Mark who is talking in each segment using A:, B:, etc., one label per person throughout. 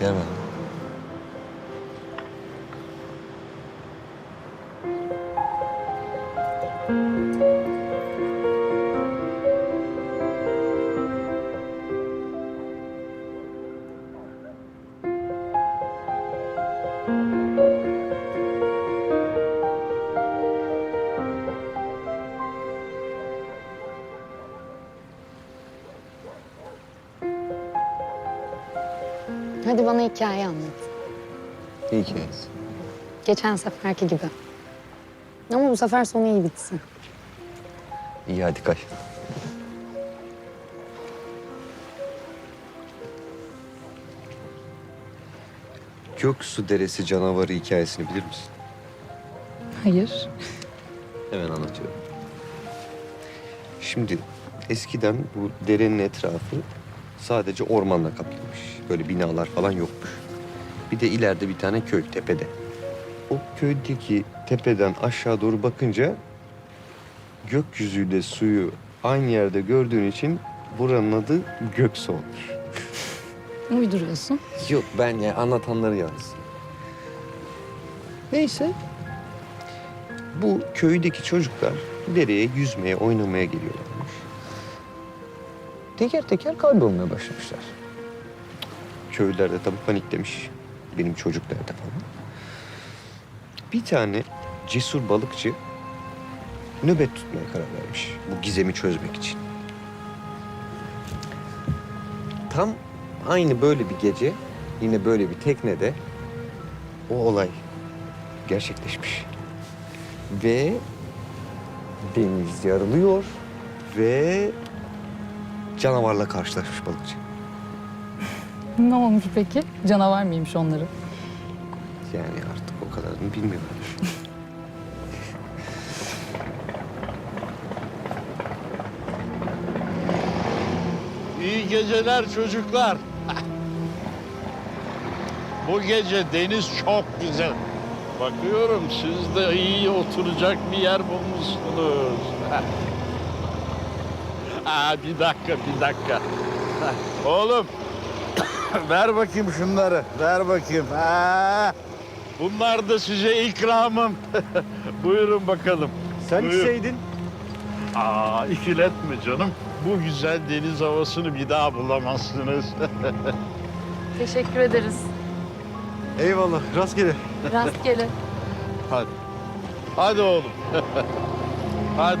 A: Gel ben.
B: Hadi bana hikaye anlat.
A: İyi hikayesi.
B: Geçen seferki gibi. Ama bu sefer sonu iyi bitsin.
A: İyi hadi kay. Göksu Deresi canavarı hikayesini bilir misin?
B: Hayır.
A: Hemen anlatıyorum. Şimdi eskiden bu derenin etrafı sadece ormanla kaplıymış. Böyle binalar falan yokmuş. Bir de ileride bir tane köy tepede. O köydeki tepeden aşağı doğru bakınca gökyüzüyle suyu aynı yerde gördüğün için buranın adı Göksu olmuş.
B: Uyduruyorsun.
A: Yok ben ya anlatanları yalnız. Neyse. Bu köydeki çocuklar dereye yüzmeye, oynamaya geliyorlarmış. Teker teker kaybolmaya başlamışlar. Köylüler de tabii paniklemiş. Benim çocuk nerede falan. Bir tane cesur balıkçı nöbet tutmaya karar vermiş. Bu gizemi çözmek için. Tam aynı böyle bir gece yine böyle bir teknede o olay gerçekleşmiş. Ve deniz yarılıyor ve canavarla karşılaşmış balıkçı.
B: Ne olmuş peki? Canavar mıymış onları?
A: Yani artık o kadarını bilmiyorum.
C: İyi geceler çocuklar. Bu gece deniz çok güzel. Bakıyorum siz de iyi oturacak bir yer bulmuşsunuz. Bir dakika, bir dakika. Oğlum, ver bakayım şunları, ver bakayım. Ha, bunlar da size ikramım. Buyurun bakalım.
A: Sen
C: Buyur.
A: içseydin.
C: Aa, ikiletme canım. Bu güzel deniz havasını bir daha bulamazsınız.
B: Teşekkür ederiz.
A: Eyvallah, rastgele.
B: Rastgele.
C: Hadi. Hadi oğlum. Hadi.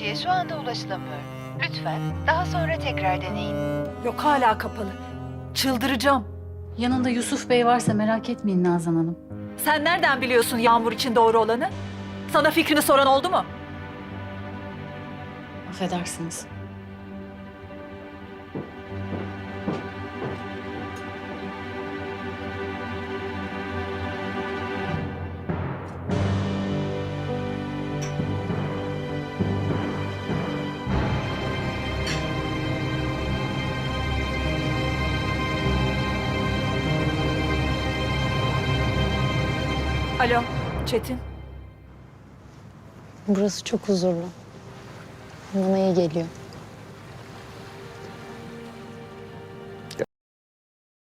D: kişiye şu anda ulaşılamıyor. Lütfen daha sonra tekrar deneyin.
E: Yok hala kapalı. Çıldıracağım.
F: Yanında Yusuf Bey varsa merak etmeyin Nazan Hanım.
E: Sen nereden biliyorsun Yağmur için doğru olanı? Sana fikrini soran oldu mu?
F: Affedersiniz.
E: Alo Çetin.
B: Burası çok huzurlu. Bana iyi geliyor.